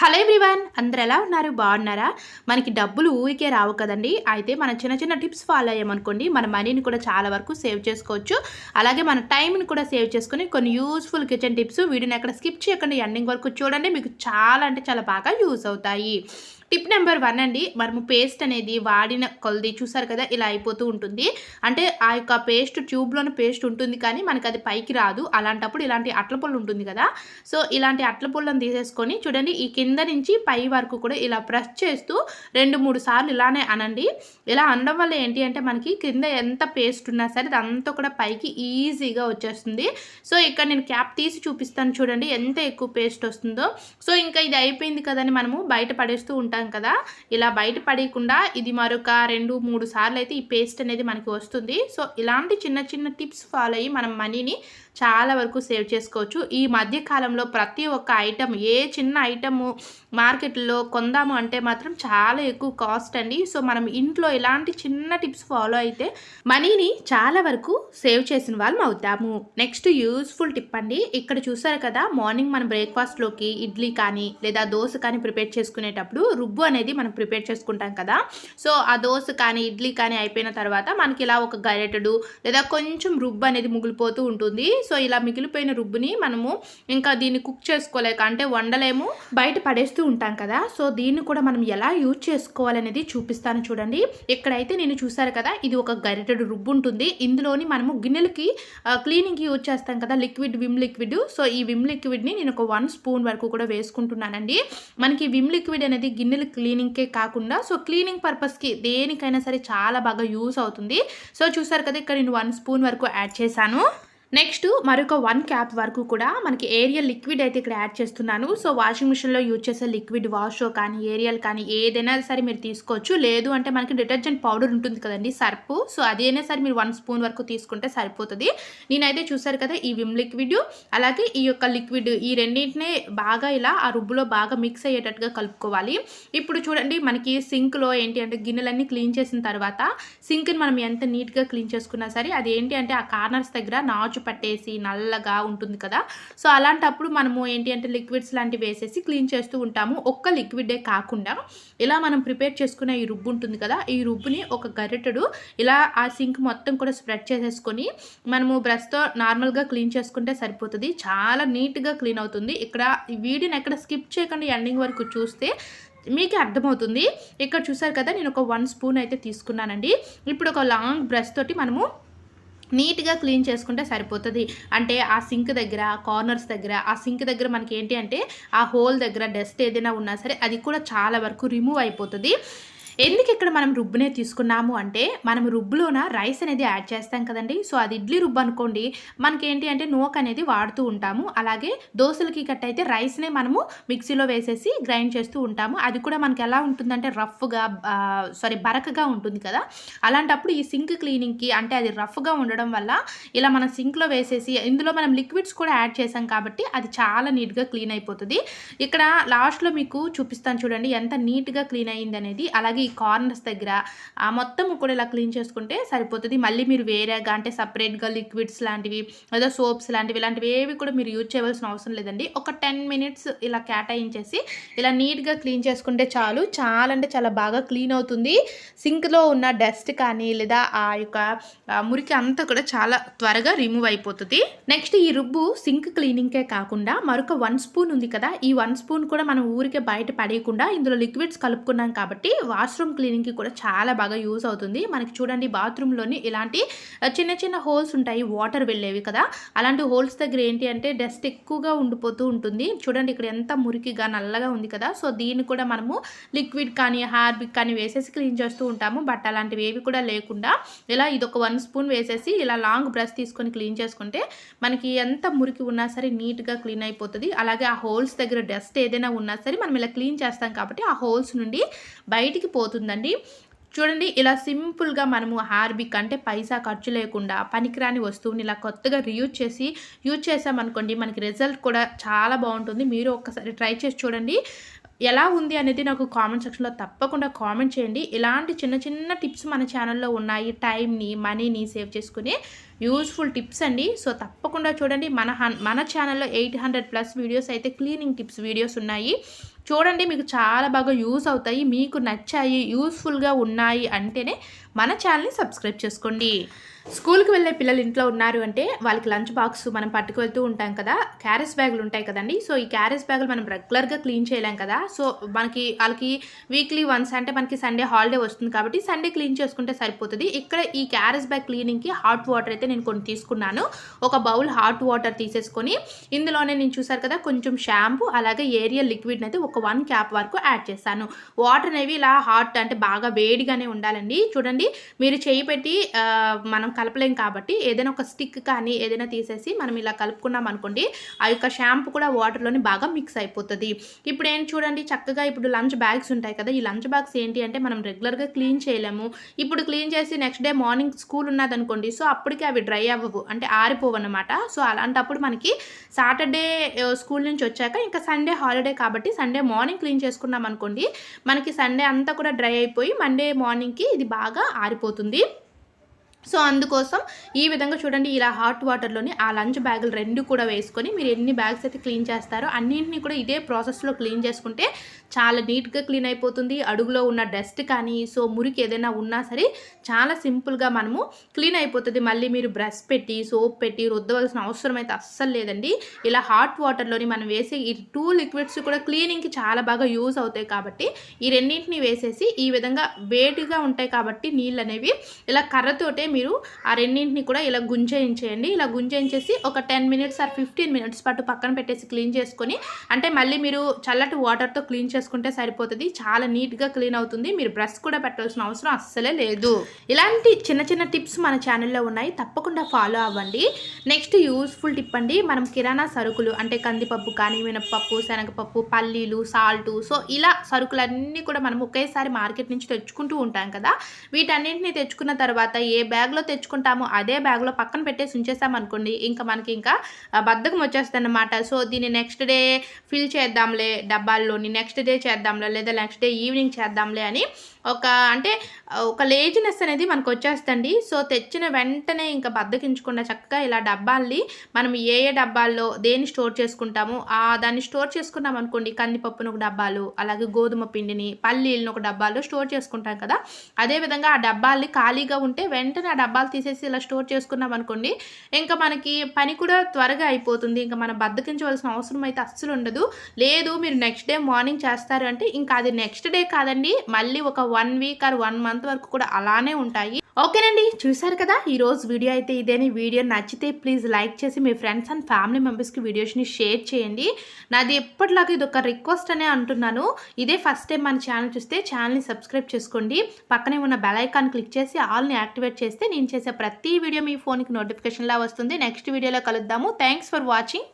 Hello everyone అందరు ఎలా ఉన్నారు? బాగున్నారా? మనకి డబ్బులు ఊరికే రావు కదండి. అయితే మనం చిన్న చిన్న టిప్స్ ఫాలో అయ్యామనుకోండి మన మనీని కూడా చాలా వరకు సేవ్ చేసుకోవచ్చు. అలాగే మన టైంని కూడా సేవ్ చేసుకుని కొన్ని యూస్ఫుల్ కిచెన్ టిప్స్ వీడియోని ఎక్కడ స్కిప్ చేయకుండా ఎండింగ్ వరకు చూడండి. మీకు చాలా అంటే చాలా బాగా యూస్ అవుతాయి. టిప్ నెంబర్ వన్ అండి. మనము పేస్ట్ అనేది వాడిన కొలది చూసారు కదా ఇలా అయిపోతూ ఉంటుంది. అంటే ఆ యొక్క పేస్ట్ ట్యూబ్లోని పేస్ట్ ఉంటుంది కానీ మనకి అది పైకి రాదు. అలాంటప్పుడు ఇలాంటి అట్ల పొల్లు ఉంటుంది కదా. సో ఇలాంటి అట్ల పొల్లను తీసేసుకొని చూడండి ఈ కింద నుంచి పై వరకు కూడా ఇలా ప్రెస్ చేస్తూ రెండు మూడు సార్లు ఇలానే అనండి. ఇలా అనడం వల్ల ఏంటి అంటే మనకి కింద ఎంత పేస్ట్ ఉన్నా సరే అదంతా కూడా పైకి ఈజీగా వచ్చేస్తుంది. సో ఇక్కడ నేను క్యాప్ తీసి చూపిస్తాను చూడండి ఎంత ఎక్కువ పేస్ట్ వస్తుందో. సో ఇంకా ఇది అయిపోయింది కదని మనము బయట పడేస్తూ ఉంటాం కదా. ఇలా బయట పడకుండా ఇది మరొక రెండు మూడు సార్లు అయితే ఈ పేస్ట్ అనేది మనకి వస్తుంది. సో ఇలాంటి చిన్న చిన్న టిప్స్ ఫాలో అయ్యి మనం మనీని చాలా వరకు సేవ్ చేసుకోవచ్చు. ఈ మధ్యకాలంలో ప్రతి ఒక్క ఐటమ్ ఏ చిన్న ఐటము మార్కెట్లో కొందాము అంటే మాత్రం చాలా ఎక్కువ కాస్ట్ అండి. సో మనం ఇంట్లో ఇలాంటి చిన్న టిప్స్ ఫాలో అయితే మనీని చాలా వరకు సేవ్ చేసిన వాళ్ళం అవుతాము. నెక్స్ట్ యూస్ఫుల్ టిప్ అండి. ఇక్కడ చూసారు కదా మార్నింగ్ మనం బ్రేక్ఫాస్ట్లోకి ఇడ్లీ కానీ లేదా దోశ కానీ ప్రిపేర్ చేసుకునేటప్పుడు రుబ్బు అనేది మనం ప్రిపేర్ చేసుకుంటాం కదా. సో ఆ దోశ కానీ ఇడ్లీ కానీ అయిపోయిన తర్వాత మనకి ఇలా ఒక గరెటడు లేదా కొంచెం రుబ్బు అనేది ముగిలిపోతూ ఉంటుంది. సో ఇలా మిగిలిపోయిన రుబ్బుని మనము ఇంకా దీన్ని కుక్ చేసుకోలేక అంటే వండలేము బయట పడేస్తూ ఉంటాం కదా. సో దీన్ని కూడా మనం ఎలా యూజ్ చేసుకోవాలనేది చూపిస్తాను చూడండి. ఇక్కడైతే నేను చూసారు కదా ఇది ఒక గరిటెడు రుబ్బు ఉంటుంది. ఇందులోని మనము గిన్నెలకి క్లీనింగ్కి యూజ్ చేస్తాం కదా లిక్విడ్ విమ్ లిక్విడ్ సో ఈ విమ్ లిక్విడ్ని నేను ఒక వన్ స్పూన్ వరకు కూడా వేసుకుంటున్నానండి. మనకి విమ్ లిక్విడ్ అనేది గిన్నెలు క్లీనింగ్కే కాకుండా సో క్లీనింగ్ పర్పస్కి దేనికైనా సరే చాలా బాగా యూస్ అవుతుంది. సో చూసారు కదా ఇక్కడ నేను వన్ స్పూన్ వరకు యాడ్ చేశాను. నెక్స్ట్ మరొక వన్ క్యాప్ వరకు కూడా మనకి ఏరియల్ లిక్విడ్ అయితే ఇక్కడ యాడ్ చేస్తున్నాను. సో వాషింగ్ మిషన్లో యూజ్ చేసే లిక్విడ్ వాష్ కానీ ఏరియల్ కానీ ఏదైనా సరే మీరు తీసుకోవచ్చు. లేదు అంటే మనకి డిటర్జెంట్ పౌడర్ ఉంటుంది కదండి సర్పు. సో అదైనా సరే మీరు వన్ స్పూన్ వరకు తీసుకుంటే సరిపోతుంది. నేనైతే చూసారు కదా ఈ విమ్ లిక్విడ్. అలాగే ఈ యొక్క లిక్విడ్ ఈ రెండింటినే బాగా ఇలా ఆ రుబ్బులో బాగా మిక్స్ అయ్యేటట్టుగా కలుపుకోవాలి. ఇప్పుడు చూడండి మనకి సింక్లో ఏంటి అంటే గిన్నెలన్నీ క్లీన్ చేసిన తర్వాత సింక్ని మనం ఎంత నీట్గా క్లీన్ చేసుకున్నా సరే అది ఏంటి అంటే ఆ కార్నర్స్ దగ్గర నాచు పట్టేసి నల్లగా ఉంటుంది కదా. సో అలాంటప్పుడు మనము ఏంటి అంటే లిక్విడ్స్ లాంటివి వేసేసి క్లీన్ చేస్తూ ఉంటాము. ఒక్క లిక్విడే కాకుండా ఇలా మనం ప్రిపేర్ చేసుకునే ఈ రుబ్బు ఉంటుంది కదా. ఈ రుబ్బుని ఒక గరిటెడు ఇలా ఆ సింక్ మొత్తం కూడా స్ప్రెడ్ చేసేసుకొని మనము బ్రష్తో నార్మల్గా క్లీన్ చేసుకుంటే సరిపోతుంది. చాలా నీట్గా క్లీన్ అవుతుంది. ఇక్కడ వీడిని వీడియోని ఎక్కడ స్కిప్ చేయకుండా. ఎండింగ్ వరకు చూస్తే మీకే అర్థమవుతుంది. ఇక్కడ చూసారు కదా నేను ఒక వన్ స్పూన్ అయితే తీసుకున్నానండి. ఇప్పుడు ఒక లాంగ్ బ్రష్ తోటి మనము నీట్గా క్లీన్ చేసుకుంటే సరిపోతుంది. అంటే ఆ సింక్ దగ్గర కార్నర్స్ దగ్గర ఆ సింక్ దగ్గర మనకి ఏంటి అంటే ఆ హోల్ దగ్గర డస్ట్ ఏదైనా ఉన్నా సరే అది కూడా చాలా వరకు రిమూవ్ అయిపోతుంది. ఎందుకు ఇక్కడ మనం రుబ్బునే తీసుకున్నాము అంటే మనం రుబ్బులోన రైస్ అనేది యాడ్ చేస్తాం కదండి. సో అది ఇడ్లీ రుబ్బు అనుకోండి మనకి ఏంటి అంటే నోక్ అనేది వాడుతూ ఉంటాము. అలాగే దోశలకి కట్ అయితే రైస్నే మనము మిక్సీలో వేసేసి గ్రైండ్ చేస్తూ ఉంటాము. అది కూడా మనకి ఎలా ఉంటుందంటే రఫ్గా సారీ బరకగా ఉంటుంది కదా. అలాంటప్పుడు ఈ సింక్ క్లీనింగ్కి అంటే అది రఫ్గా ఉండడం వల్ల ఇలా మనం సింక్లో వేసేసి ఇందులో మనం లిక్విడ్స్ కూడా యాడ్ చేసాం కాబట్టి అది చాలా నీట్గా క్లీన్ అయిపోతుంది. ఇక్కడ లాస్ట్లో మీకు చూపిస్తాను చూడండి ఎంత నీట్గా క్లీన్ అయ్యింది అనేది. అలాగే ఈ కార్నర్స్ దగ్గర ఆ మొత్తం కూడా ఇలా క్లీన్ చేసుకుంటే సరిపోతుంది. మళ్ళీ మీరు వేరేగా అంటే సపరేట్గా లిక్విడ్స్ లాంటివి లేదా సోప్స్ లాంటివి ఇలాంటివి ఏవి కూడా మీరు యూజ్ చేయవలసిన అవసరం లేదండి. ఒక టెన్ మినిట్స్ ఇలా కేటాయించేసి ఇలా నీట్గా క్లీన్ చేసుకుంటే చాలు. చాలా అంటే చాలా బాగా క్లీన్ అవుతుంది. సింక్లో ఉన్న డస్ట్ కానీ లేదా ఆ యొక్క మురికి అంతా కూడా చాలా త్వరగా రిమూవ్ అయిపోతుంది. నెక్స్ట్ ఈ రుబ్బు సింక్ క్లీనింగ్కే కాకుండా మరొక వన్ స్పూన్ ఉంది కదా ఈ వన్ స్పూన్ కూడా మనం ఊరికే బయట పడేయకుండా ఇందులో లిక్విడ్స్ కలుపుకున్నాం కాబట్టి వాష్ వాష్రూమ్ క్లీనింగ్కి కూడా చాలా బాగా యూస్ అవుతుంది. మనకి చూడండి బాత్రూంలోని ఇలాంటి చిన్న చిన్న హోల్స్ ఉంటాయి. వాటర్ వెళ్ళేవి కదా. అలాంటి హోల్స్ దగ్గర ఏంటి అంటే డస్ట్ ఎక్కువగా ఉండిపోతూ ఉంటుంది. చూడండి ఇక్కడ ఎంత మురికిగా నల్లగా ఉంది కదా. సో దీన్ని కూడా మనము లిక్విడ్ కానీ హార్బిక్ కానీ వేసేసి క్లీన్ చేస్తూ ఉంటాము. బట్ అలాంటివి ఏవి కూడా లేకుండా ఇలా ఇదొక వన్ స్పూన్ వేసేసి ఇలా లాంగ్ బ్రష్ తీసుకొని క్లీన్ చేసుకుంటే మనకి ఎంత మురికి ఉన్నా సరే నీట్గా క్లీన్ అయిపోతుంది. అలాగే ఆ హోల్స్ దగ్గర డస్ట్ ఏదైనా ఉన్నా సరే మనం ఇలా క్లీన్ చేస్తాం కాబట్టి ఆ హోల్స్ నుండి బయటికి పోతుందండి. చూడండి ఇలా సింపుల్గా మనము హార్బిక్ అంటే పైసా ఖర్చు లేకుండా పనికిరాని వస్తువుని ఇలా కొత్తగా రియూజ్ చేసి యూజ్ చేసామనుకోండి మనకి రిజల్ట్ కూడా చాలా బాగుంటుంది. మీరు ఒక్కసారి ట్రై చేసి చూడండి. ఎలా ఉంది అనేది నాకు కామెంట్ సెక్షన్లో తప్పకుండా కామెంట్ చేయండి. ఇలాంటి చిన్న చిన్న టిప్స్ మన ఛానల్లో ఉన్నాయి. టైంని మనీని సేవ్ చేసుకుని యూస్ఫుల్ టిప్స్ అండి. సో తప్పకుండా చూడండి. మన హన్- మన ఛానల్లో ఎయిట్ హండ్రెడ్ ప్లస్ వీడియోస్ అయితే క్లీనింగ్ టిప్స్ వీడియోస్ ఉన్నాయి. చూడండి మీకు చాలా బాగా యూస్ అవుతాయి మీకు నచ్చాయి యూస్ఫుల్గా ఉన్నాయి అంటేనే మన ఛానల్ని సబ్స్క్రైబ్ చేసుకోండి. స్కూల్కి వెళ్ళే పిల్లలు ఇంట్లో ఉన్నారు అంటే వాళ్ళకి లంచ్ బాక్స్ మనం పట్టుకు వెళ్తూ ఉంటాం కదా క్యారేజ్ బ్యాగులు ఉంటాయి కదండి. సో ఈ క్యారేజ్ బ్యాగులు మనం రెగ్యులర్గా క్లీన్ చేయలేం కదా. సో మనకి వాళ్ళకి వీక్లీ వన్స్ అంటే మనకి సండే హాలిడే వస్తుంది కాబట్టి సండే క్లీన్ చేసుకుంటే సరిపోతుంది. ఇక్కడ ఈ క్యారేజ్ బ్యాగ్ క్లీనింగ్కి హాట్ వాటర్ అయితే నేను కొన్ని తీసుకున్నాను. ఒక బౌల్ హాట్ వాటర్ తీసేసుకొని ఇందులోనే నేను చూసారు కదా కొంచెం షాంపూ అలాగే ఏరియల్ లిక్విడ్ అయితే ఒక వన్ క్యాప్ వరకు యాడ్ చేశాను వాటర్ అనేవి ఇలా హాట్ అంటే బాగా వేడిగానే ఉండాలండి. చూడండి మీరు చేయి పెట్టి మనం కలపలేం కాబట్టి ఏదైనా ఒక స్టిక్ కానీ ఏదైనా తీసేసి మనం ఇలా కలుపుకున్నాం అనుకోండి ఆ యొక్క షాంపూ కూడా వాటర్లోని బాగా మిక్స్ అయిపోతుంది. ఇప్పుడు ఏంటి చూడండి చక్కగా ఇప్పుడు లంచ్ బ్యాగ్స్ ఉంటాయి కదా ఈ లంచ్ బ్యాగ్స్ ఏంటి అంటే మనం రెగ్యులర్గా క్లీన్ చేయలేము. ఇప్పుడు క్లీన్ చేసి నెక్స్ట్ డే మార్నింగ్ స్కూల్ ఉన్నదనుకోండి సో అప్పటికి అవి డ్రై అవ్వవు అంటే ఆరిపోవు అనమాట సో అలాంటప్పుడు మనకి సాటర్డే స్కూల్ నుంచి వచ్చాక ఇంకా సండే హాలిడే కాబట్టి సండే మార్నింగ్ క్లీన్ చేసుకున్నాం అనుకోండి మనకి సండే అంతా కూడా డ్రై అయిపోయి మండే మార్నింగ్కి ఇది బాగా ఆరిపోతుంది. సో అందుకోసం ఈ విధంగా చూడండి ఇలా హాట్ వాటర్లోని ఆ లంచ్ బ్యాగులు రెండు కూడా వేసుకొని మీరు ఎన్ని బ్యాగ్స్ అయితే క్లీన్ చేస్తారో అన్నింటినీ కూడా ఇదే ప్రాసెస్లో క్లీన్ చేసుకుంటే చాలా నీట్గా క్లీన్ అయిపోతుంది. అడుగులో ఉన్న డస్ట్ కానీ సో మురికి ఏదైనా ఉన్నా సరే చాలా సింపుల్గా మనము క్లీన్ అయిపోతుంది. మళ్ళీ మీరు బ్రష్ పెట్టి సోప్ పెట్టి రుద్దవలసిన అవసరం అయితే అస్సలు లేదండి. ఇలా హాట్ వాటర్లోని మనం వేసే ఈ టూ లిక్విడ్స్ కూడా క్లీనింగ్కి చాలా బాగా యూజ్ అవుతాయి కాబట్టి ఈ రెండింటిని వేసేసి ఈ విధంగా వేడిగా ఉంటాయి కాబట్టి నీళ్ళు అనేవి ఇలా కర్రతోటే మీరు ఆ రెండింటిని కూడా ఇలా గుంజేయించేయండి. ఇలా గుంజేయించేసి ఒక ten minutes or fifteen minutes పాటు పక్కన పెట్టేసి క్లీన్ చేసుకొని అంటే మళ్ళీ మీరు చల్లటి వాటర్తో క్లీన్ చేసుకుంటే సరిపోతుంది. చాలా నీట్గా క్లీన్ అవుతుంది. మీరు బ్రష్ కూడా పెట్టాల్సిన అవసరం అస్సలే లేదు. ఇలాంటి చిన్న చిన్న టిప్స్ మన ఛానల్లో ఉన్నాయి. తప్పకుండా ఫాలో అవ్వండి. నెక్స్ట్ యూస్ఫుల్ టిప్ అండి. మనం కిరాణా సరుకులు అంటే కందిపప్పు కానీ మినపప్పు శనగపప్పు పల్లీలు సాల్టు సో ఇలా సరుకులన్నీ కూడా మనం ఒకేసారి మార్కెట్ నుంచి తెచ్చుకుంటూ ఉంటాం కదా. వీటన్నింటిని తెచ్చుకున్న తర్వాత ఏ బ్యాగ్లో తెచ్చుకుంటామో అదే బ్యాగ్లో పక్కన పెట్టేసి ఉంచేసామనుకోండి ఇంకా మనకి ఇంకా బద్దకం బద్ధకం వచ్చేస్తుంది అనమాట సో దీన్ని నెక్స్ట్ డే ఫిల్ చేద్దాంలే డబ్బాల్లోని నెక్స్ట్ డే చేద్దాంలే లేదా నెక్స్ట్ డే ఈవినింగ్ చేద్దాంలే అని ఒక అంటే ఒక లేజినెస్ అనేది మనకు వచ్చేస్తండి సో తెచ్చిన వెంటనే ఇంకా బద్దకించకుండా చక్కగా ఇలా డబ్బాల్ని మనం ఏ ఏ డబ్బాల్లో దేన్ని స్టోర్ చేసుకుంటాము ఆ దాన్ని స్టోర్ చేసుకున్నాం అనుకోండి. కందిపప్పును ఒక డబ్బాలు అలాగే గోధుమ పిండిని పల్లీలను ఒక డబ్బాలో స్టోర్ చేసుకుంటాం కదా. అదేవిధంగా ఆ డబ్బాల్ని ఖాళీగా ఉంటే వెంటనే ఆ డబ్బాలు తీసేసి ఇలా స్టోర్ చేసుకున్నాం అనుకోండి ఇంకా మనకి పని కూడా త్వరగా అయిపోతుంది. ఇంకా మనం బద్దకించవలసిన అవసరం అయితే అస్సలు ఉండదు. లేదు మీరు నెక్స్ట్ డే మార్నింగ్ చేస్తారు అంటే ఇంకా అది నెక్స్ట్ డే కాదండి. మళ్ళీ ఒక one week or one month వరకు కూడా అలానే ఉంటాయి. ఓకేనండి చూసారు కదా? ఈరోజు వీడియో అయితే ఇదేని వీడియో నచ్చితే ప్లీజ్ లైక్ చేసి మీ ఫ్రెండ్స్ అండ్ ఫ్యామిలీ మెంబర్స్కి వీడియోస్ని షేర్ చేయండి. నాది ఎప్పటిలాగా ఇది ఒక రిక్వెస్ట్ అనే అంటున్నాను. ఇదే ఫస్ట్ టైం మన ఛానల్ చూస్తే ఛానల్ని సబ్స్క్రైబ్ చేసుకోండి. పక్కనే ఉన్న బెల్ ఐకాన్ క్లిక్ చేసి ఆల్ని యాక్టివేట్ చేస్తే నేను చేసే ప్రతి వీడియో మీ ఫోన్కి నోటిఫికేషన్లా వస్తుంది. నెక్స్ట్ వీడియోలో కలుద్దాము. Thanks for watching.